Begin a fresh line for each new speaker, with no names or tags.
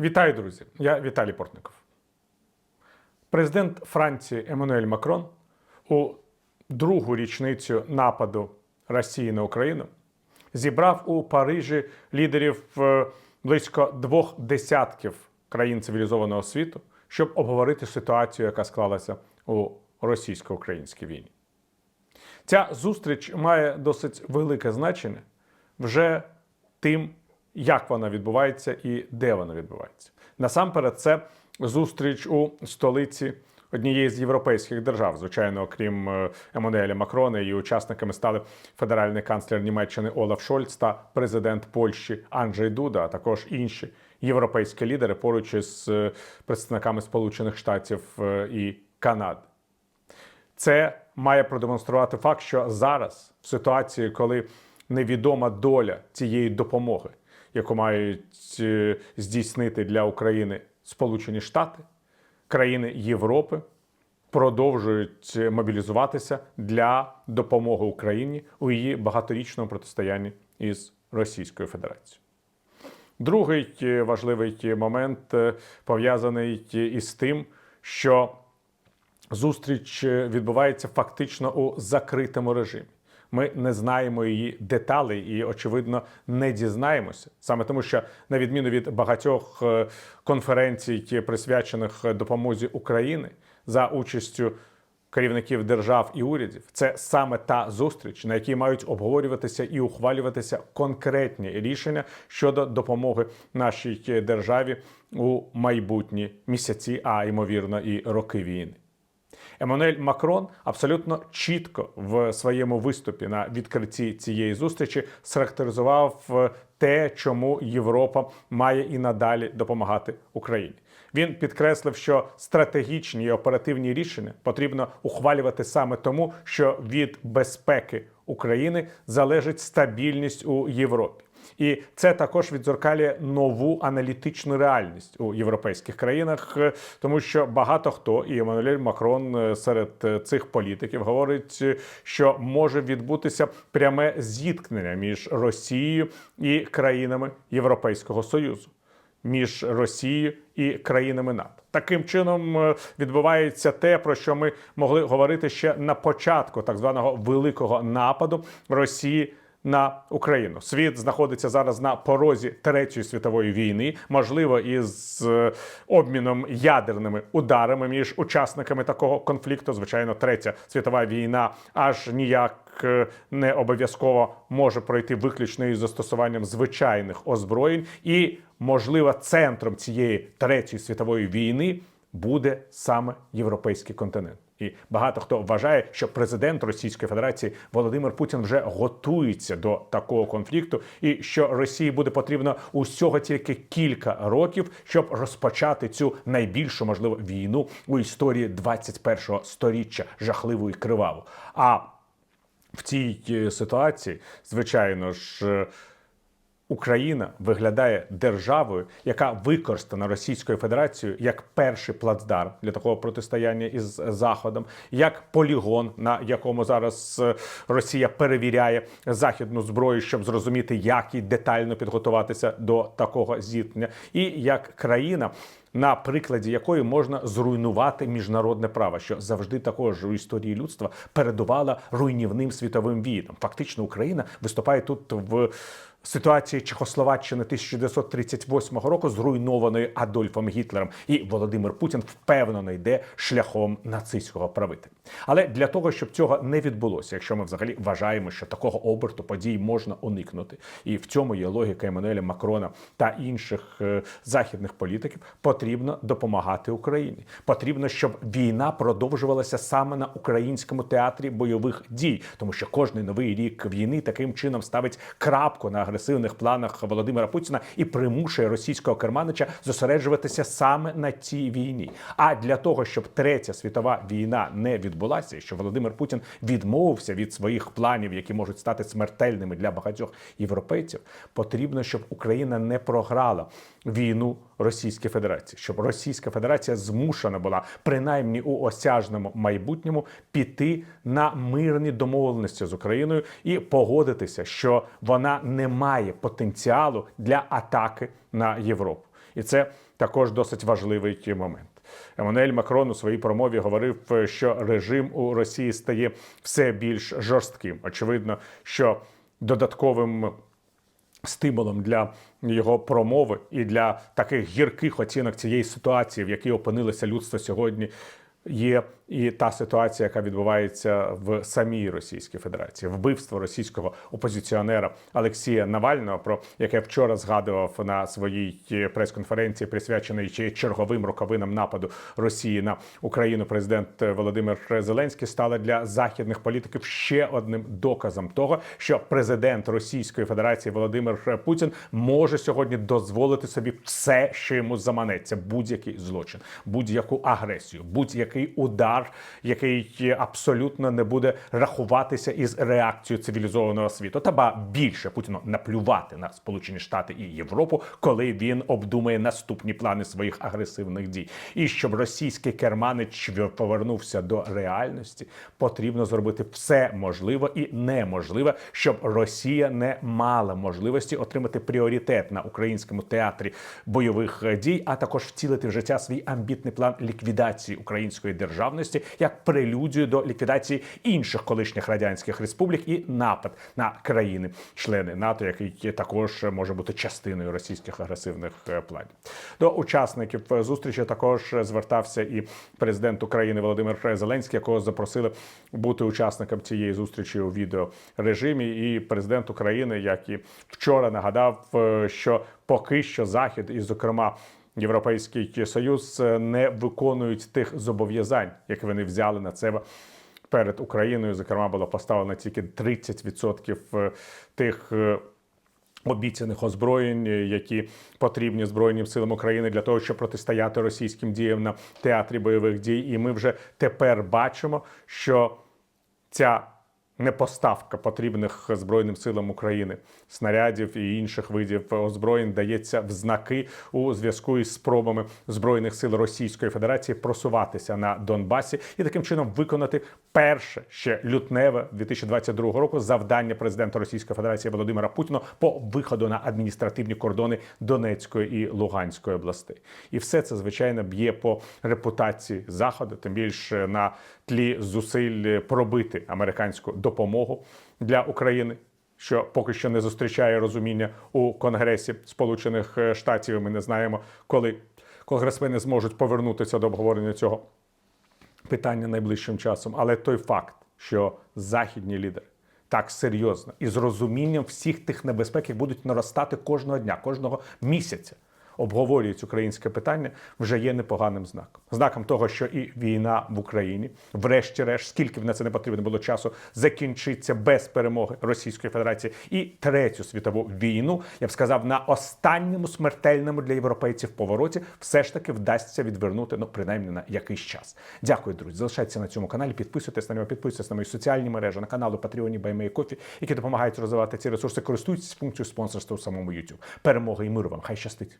Вітаю, друзі! Я Віталій Портников. Президент Франції Еммануель Макрон у другу річницю нападу Росії на Україну зібрав у Парижі лідерів е, близько двох десятків країн цивілізованого світу, щоб обговорити ситуацію, яка склалася у російсько-українській війні. Ця зустріч має досить велике значення вже тим, як вона відбувається і де вона відбувається. Насамперед, це зустріч у столиці однієї з європейських держав. Звичайно, окрім е, Еммануеля Макрона, її учасниками стали федеральний канцлер Німеччини Олаф Шольц та президент Польщі Анджей Дуда, а також інші європейські лідери поруч із е, представниками Сполучених Штатів е, і Канади. Це має продемонструвати факт, що зараз, в ситуації, коли невідома доля цієї допомоги, яку мають е, здійснити для України Сполучені Штати, країни Європи продовжують мобілізуватися для допомоги Україні у її багаторічному протистоянні із Російською Федерацією. Другий е, важливий момент е, пов'язаний із тим, що зустріч е, відбувається фактично у закритому режимі. Ми не знаємо її деталей і, очевидно, не дізнаємося саме тому, що на відміну від багатьох е, конференцій, присвячених допомозі України за участю керівників держав і урядів, це саме та зустріч, на якій мають обговорюватися і ухвалюватися конкретні рішення щодо допомоги нашій державі у майбутні місяці, а ймовірно, і роки війни. Еммануель Макрон абсолютно чітко в своєму виступі на відкритті цієї зустрічі схарактеризував е, те, чому Європа має і надалі допомагати Україні. Він підкреслив, що стратегічні і оперативні рішення потрібно ухвалювати саме тому, що від безпеки України залежить стабільність у Європі. І це також відзеркалює нову аналітичну реальність у європейських країнах, е, тому що багато хто і Еммануель Макрон е, серед е, цих політиків говорить, що може відбутися пряме зіткнення між Росією і країнами Європейського Союзу. Між Росією і країнами НАТО таким чином відбувається те, про що ми могли говорити ще на початку так званого великого нападу Росії на Україну. Світ знаходиться зараз на порозі третьої світової війни, можливо, із е, обміном ядерними ударами між учасниками такого конфлікту. Звичайно, третя світова війна аж ніяк е, не обов'язково може пройти виключно із застосуванням звичайних озброєнь, і можливо, центром цієї третьої світової війни буде саме європейський континент. І багато хто вважає, що президент Російської Федерації Володимир Путін вже готується до такого конфлікту, і що Росії буде потрібно усього тільки кілька років, щоб розпочати цю найбільшу можливо війну у історії 21-го сторіччя, жахливу і криваву. А в цій е, ситуації, звичайно ж. Україна виглядає державою, яка використана Російською Федерацією як перший плацдарм для такого протистояння із Заходом, як полігон, на якому зараз е, Росія перевіряє західну зброю, щоб зрозуміти, як і детально підготуватися до такого зіткнення, і як країна. На прикладі якої можна зруйнувати міжнародне право, що завжди також у історії людства передувала руйнівним світовим війнам. Фактично, Україна виступає тут в ситуації Чехословаччини 1938 року, зруйнованої Адольфом Гітлером, і Володимир Путін впевнено йде шляхом нацистського правителя. Але для того, щоб цього не відбулося, якщо ми взагалі вважаємо, що такого оберту подій можна уникнути, і в цьому є логіка Еммануеля Макрона та інших е, західних політиків, потрібно допомагати Україні. Потрібно, щоб війна продовжувалася саме на українському театрі бойових дій, тому що кожний новий рік війни таким чином ставить крапку на агресивних планах Володимира Путіна і примушує російського керманича зосереджуватися саме на цій війні. А для того, щоб третя світова війна не відбулася, і що Володимир Путін відмовився від своїх планів, які можуть стати смертельними для багатьох європейців, потрібно, щоб Україна не програла війну Російській Федерації, щоб Російська Федерація змушена була принаймні у осяжному майбутньому піти на мирні домовленості з Україною і погодитися, що вона не має потенціалу для атаки на Європу, і це також досить важливий момент. Еммануель Макрон у своїй промові говорив, що режим у Росії стає все більш жорстким. Очевидно, що додатковим стимулом для його промови і для таких гірких оцінок цієї ситуації, в якій опинилося людство сьогодні. Є і та ситуація, яка відбувається в самій Російській Федерації, вбивство російського опозиціонера Олексія Навального, про яке вчора згадував на своїй прес-конференції, присвячений черговим роковинам нападу Росії на Україну. Президент Володимир Зеленський стало для західних політиків ще одним доказом того, що президент Російської Федерації Володимир Путін може сьогодні дозволити собі все, що йому заманеться, будь-який злочин, будь-яку агресію, будь-який удар, який абсолютно не буде рахуватися із реакцією цивілізованого світу. Та ба більше Путіну наплювати на Сполучені Штати і Європу, коли він обдумає наступні плани своїх агресивних дій. І щоб російський керманич повернувся до реальності, потрібно зробити все можливе і неможливе, щоб Росія не мала можливості отримати пріоритет на українському театрі бойових дій, а також втілити в життя свій амбітний план ліквідації української державності як прелюдію до ліквідації інших колишніх радянських республік і напад на країни-члени НАТО, який також може бути частиною російських агресивних е, планів. До учасників зустрічі також звертався і президент України Володимир Зеленський, якого запросили бути учасником цієї зустрічі у відеорежимі. І президент України, як і вчора, нагадав, е, що поки що захід, і зокрема. Європейський союз е, не виконують тих зобов'язань, які вони взяли на себе перед Україною. Зокрема, було поставлено тільки 30% тих. е, Обіцяних озброєнь, які потрібні збройним силам України для того, щоб протистояти російським діям на театрі бойових дій. І ми вже тепер бачимо, що ця непоставка потрібних збройним силам України снарядів і інших видів озброєнь дається в знаки у зв'язку із спробами збройних сил Російської Федерації просуватися на Донбасі і таким чином виконати перше ще лютневе 2022 року завдання президента Російської Федерації Володимира Путіна по виходу на адміністративні кордони Донецької і Луганської областей. І все це звичайно б'є по репутації заходу, тим більше на тлі зусиль пробити американську допомогу для України. Що поки що не зустрічає розуміння у Конгресі Сполучених Штатів. Ми не знаємо, коли конгресмени зможуть повернутися до обговорення цього питання найближчим часом. Але той факт, що західні лідери так серйозно і з розумінням всіх тих небезпек, які будуть наростати кожного дня, кожного місяця. Обговорюють українське питання вже є непоганим знаком. Знаком того, що і війна в Україні, врешті-решт, скільки б на це не потрібно було часу, закінчиться без перемоги Російської Федерації і третю світову війну, я б сказав, на останньому смертельному для європейців повороті все ж таки вдасться відвернути, ну принаймні на якийсь час. Дякую, друзі. Залишайтеся на цьому каналі, підписуйтесь на нього, підписуйтесь на мої соціальні мережі, на каналу Патреоні Баймеї Кофі, які допомагають розвивати ці ресурси. Користуйтесь функцією спонсорства у самому YouTube. Перемоги і миру вам! Хай щастить!